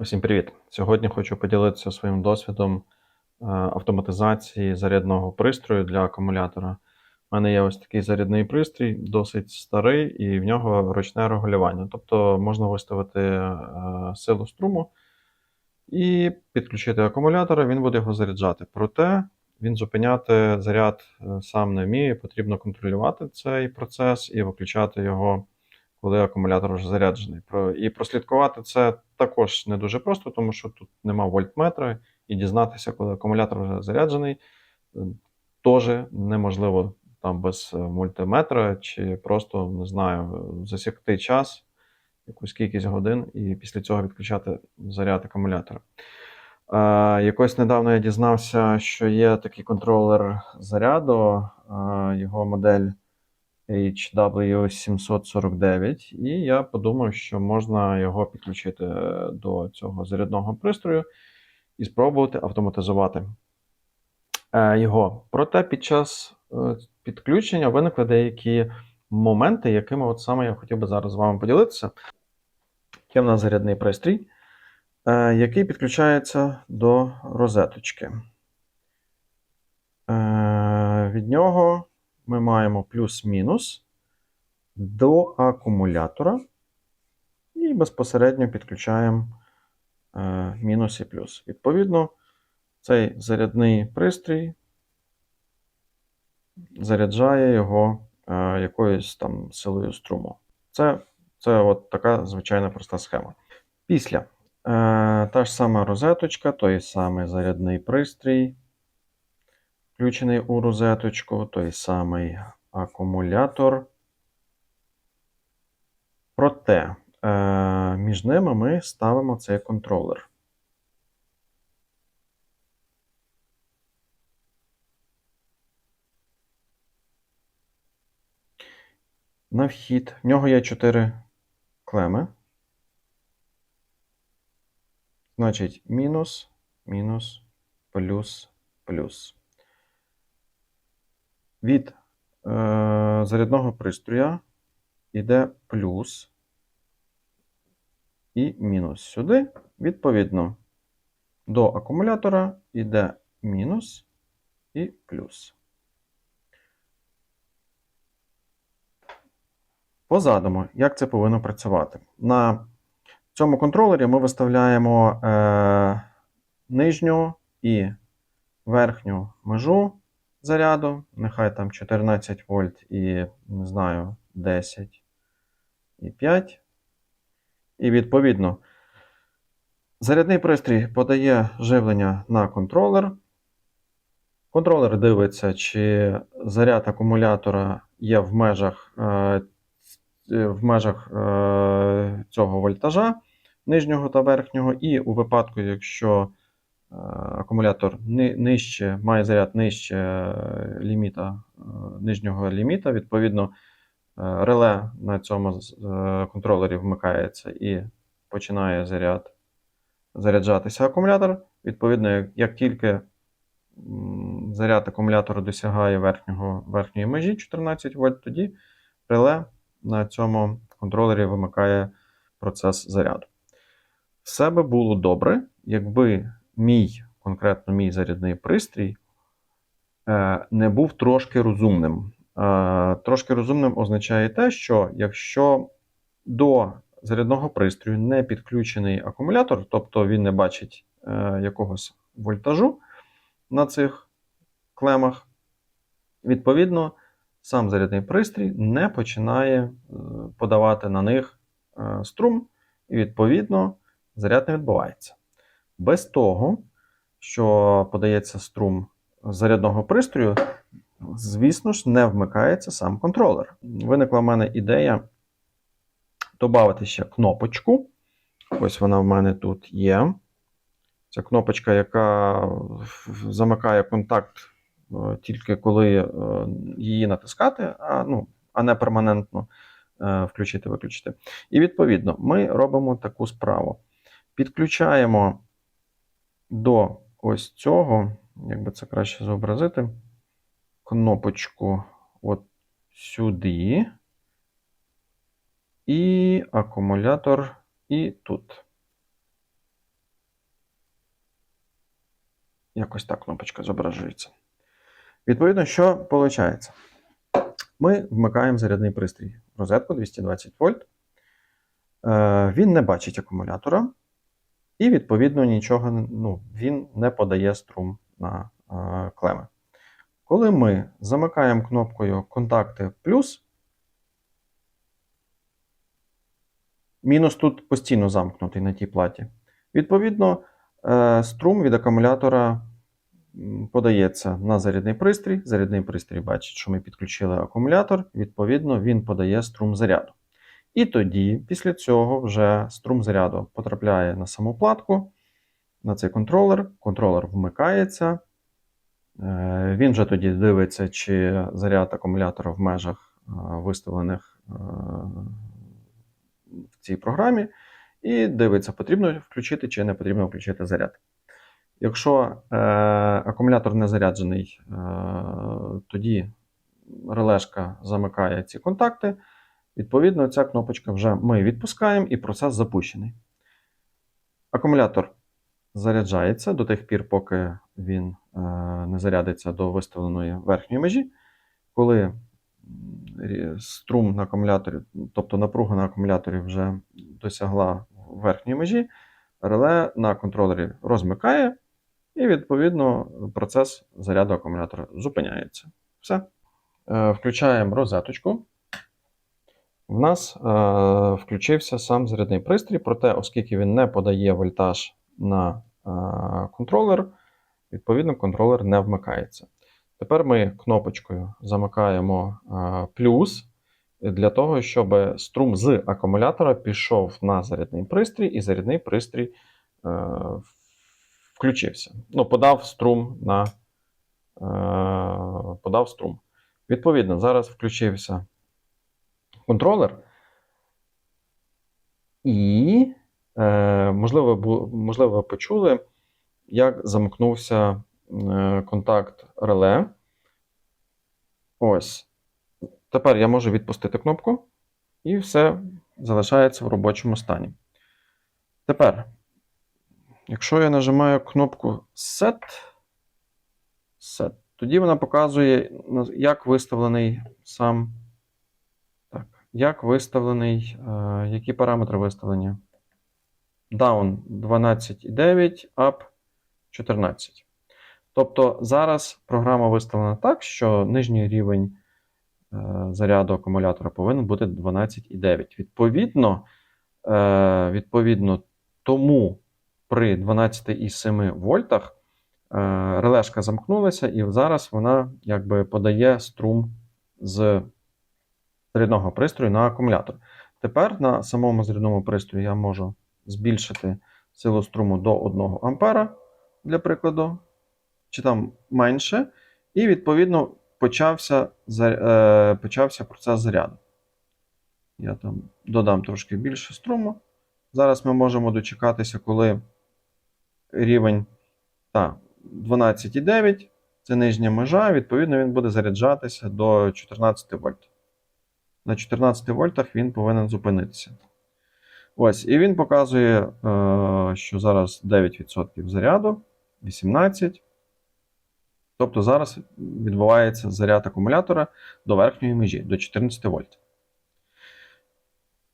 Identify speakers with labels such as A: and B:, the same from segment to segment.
A: Усім привіт! Сьогодні хочу поділитися своїм досвідом е, автоматизації зарядного пристрою для акумулятора. У мене є ось такий зарядний пристрій, досить старий, і в нього ручне регулювання. Тобто можна виставити е, силу струму і підключити акумулятор, він буде його заряджати. Проте він зупиняти заряд е, сам не вміє, потрібно контролювати цей процес і виключати його коли акумулятор вже заряджений. І прослідкувати це також не дуже просто, тому що тут нема вольтметра, і дізнатися, коли акумулятор вже заряджений, е, теж неможливо там без е, мультиметра, чи просто, не знаю, засікти час, якусь кількість годин, і після цього відключати заряд акумулятора. Е, Якось недавно я дізнався, що є такий контролер заряду, е, його модель. HW749, і я подумав, що можна його підключити до цього зарядного пристрою і спробувати автоматизувати е, його. Проте під час е, підключення виникли деякі моменти, якими от саме я хотів би зараз з вами поділитися. Є в нас зарядний пристрій, е, який підключається до розеточки. Від нього ми маємо плюс-мінус до акумулятора і безпосередньо підключаємо е, мінус і плюс. Відповідно, цей зарядний пристрій заряджає його е, якоюсь там силою струму. Це це от така звичайна проста схема. Після е, та ж сама розеточка, той самий зарядний пристрій включений у розеточку, той самий акумулятор. Проте е, між ними ми ставимо цей контролер. На вхід. В нього є 4 клеми. Значить, мінус, мінус, плюс, плюс. Від е, зарядного пристрою йде плюс і мінус. Сюди, відповідно, до акумулятора йде мінус і плюс. Позадимо, як це повинно працювати. На цьому контролері ми виставляємо е, нижню і верхню межу заряду, нехай там 14 вольт і, не знаю, 10 і 5. І відповідно, зарядний пристрій подає живлення на контролер. Контролер дивиться, чи заряд акумулятора є в межах е, в межах е, цього вольтажа нижнього та верхнього, і у випадку, якщо акумулятор нижче, має заряд нижче е, ліміта, е, нижнього ліміта. Відповідно, реле на цьому контролері вмикається і починає заряд, заряджатися акумулятор. Відповідно, як тільки заряд акумулятору досягає верхнього, верхньої межі 14 вольт, тоді реле на цьому контролері вимикає процес заряду. Все би було добре, якби мій, конкретно мій зарядний пристрій, е, не був трошки розумним. Е, трошки розумним означає те, що якщо до зарядного пристрою не підключений акумулятор, тобто він не бачить е, якогось вольтажу на цих клемах, відповідно, сам зарядний пристрій не починає подавати на них струм, і, відповідно, заряд не відбувається. Без того, що подається струм зарядного пристрою, звісно ж, не вмикається сам контролер. Виникла в мене ідея додати ще кнопочку. Ось вона в мене тут є. Це кнопочка, яка замикає контакт е, тільки коли е, її натискати, а ну, а не перманентно е, включити-виключити. І відповідно, ми робимо таку справу. Підключаємо до ось цього, як би це краще зобразити, кнопочку от сюди, і акумулятор і тут. Якось так кнопочка зображується. Відповідно, що виходить? Ми вмикаємо зарядний пристрій розетку 220 вольт. Е, він не бачить акумулятора і, відповідно, нічого ну, він не подає струм на е, клеми. Коли ми замикаємо кнопкою Контакти плюс, мінус тут постійно замкнутий на тій платі. Відповідно, е, струм від акумулятора подається на зарядний пристрій. Зарядний пристрій бачить, що ми підключили акумулятор, відповідно, він подає струм заряду. І тоді, після цього, вже струм заряду потрапляє на саму платку, на цей контролер. Контролер вмикається. Е, Він вже тоді дивиться, чи заряд акумулятора в межах е, виставлених е, в цій програмі, і дивиться, потрібно включити чи не потрібно включити заряд. Якщо е, акумулятор не заряджений, е, тоді релешка замикає ці контакти. Відповідно, ця кнопочка вже ми відпускаємо і процес запущений. Акумулятор заряджається до тих пір, поки він е, не зарядиться до виставленої верхньої межі. Коли струм на акумуляторі, тобто напруга на акумуляторі вже досягла верхньої межі, реле на контролері розмикає, і відповідно процес заряду акумулятора зупиняється. Все. Е, Включаємо розеточку. В нас е, включився сам зарядний пристрій, проте, оскільки він не подає вольтаж на е, контролер, відповідно, контролер не вмикається. Тепер ми кнопочкою замикаємо е, плюс для того, щоб струм з акумулятора пішов на зарядний пристрій, і зарядний пристрій е, включився. Ну, подав струм на е, подав струм. Відповідно, зараз включився контролер. І, е, можливо, бу- можливо, почули, як замкнувся е, контакт реле. Ось. Тепер я можу відпустити кнопку, і все залишається в робочому стані. Тепер, якщо я нажимаю кнопку Set, Set тоді вона показує, як виставлений сам. Як виставлений, е, які параметри виставлені? Down 12,9, Up 14. Тобто зараз програма виставлена так, що нижній рівень е, заряду акумулятора повинен бути 12,9. Відповідно, е, відповідно, тому при 12,7 вольтах релешка замкнулася, і зараз вона якби подає струм з зарядного пристрою на акумулятор. Тепер на самому зарядному пристрої я можу збільшити силу струму до 1 ампера, для прикладу, чи там менше, і відповідно почався, е, почався процес заряду. Я там додам трошки більше струму. Зараз ми можемо дочекатися, коли рівень та, 12,9 це нижня межа, відповідно, він буде заряджатися до 14 вольт. На 14 вольтах він повинен зупинитися. Ось, і він показує, е, що зараз 9% заряду, 18%. Тобто зараз відбувається заряд акумулятора до верхньої межі, до 14 вольт.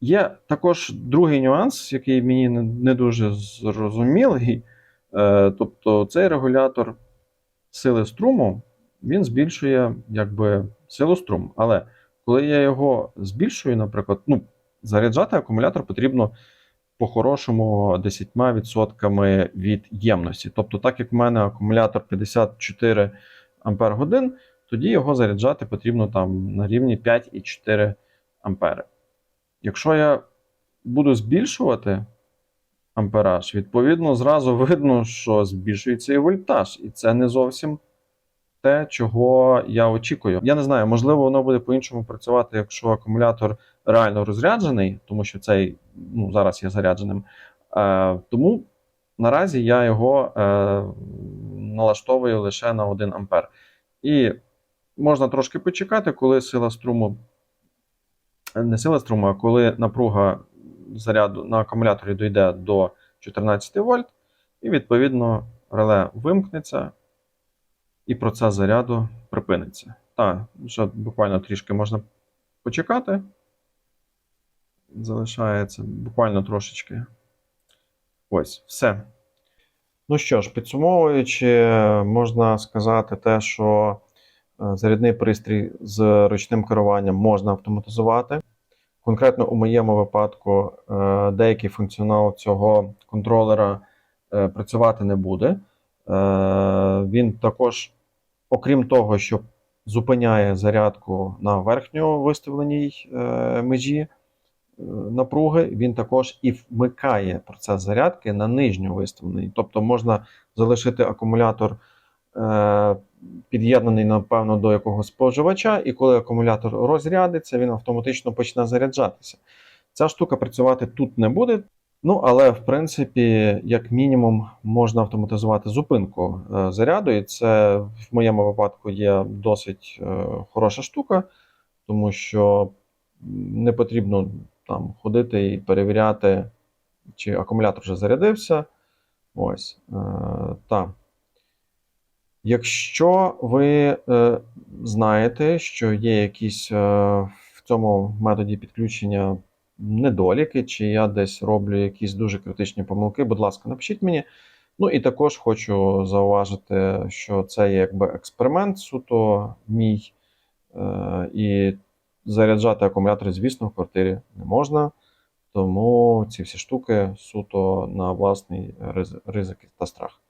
A: Є також другий нюанс, який мені не- дуже зрозумілий. Е, Тобто цей регулятор сили струму він збільшує якби, силу струму. Але коли я його збільшую, наприклад, ну, заряджати акумулятор потрібно по-хорошому 10% від ємності. Тобто, так як в мене акумулятор 54 Ампер годин, тоді його заряджати потрібно там на рівні 5,4 ампери. Якщо я буду збільшувати ампераж, відповідно, зразу видно, що збільшується і вольтаж, і це не зовсім те, чого я очікую. Я не знаю, можливо, воно буде по-іншому працювати, якщо акумулятор реально розряджений, тому що цей ну, зараз є зарядженим. Е, тому наразі я його е, налаштовую лише на 1 ампер. І можна трошки почекати, коли сила струму, не сила струму, а коли напруга заряду на акумуляторі дійде до 14 вольт, і відповідно реле вимкнеться, і процес заряду припиниться. Так, ще буквально трішки можна почекати. Залишається буквально трошечки. Ось, все. Ну що ж, підсумовуючи, можна сказати те, що е, зарядний пристрій з ручним керуванням можна автоматизувати. Конкретно у моєму випадку е, деякий функціонал цього контролера е, працювати не буде. Е, Він також, окрім того, що зупиняє зарядку на верхньо виставленій е, межі е, напруги, він також і вмикає процес зарядки на нижньо виставлений. Тобто можна залишити акумулятор під'єднаний, напевно, до якогось споживача, і коли акумулятор розрядиться, він автоматично почне заряджатися. Ця штука працювати тут не буде. Ну, але в принципі, як мінімум, можна автоматизувати зупинку е, заряду, і це в моєму випадку є досить е, хороша штука, тому що не потрібно там ходити і перевіряти, чи акумулятор вже зарядився. Ось. Е, та. Якщо ви знаєте, що є якісь в цьому методі підключення недоліки, чи я десь роблю якісь дуже критичні помилки, будь ласка, напишіть мені. Ну і також хочу зауважити, що це є якби експеримент суто мій, е, і заряджати акумулятори, звісно, в квартирі не можна. Тому ці всі штуки суто на власний ризик та страх.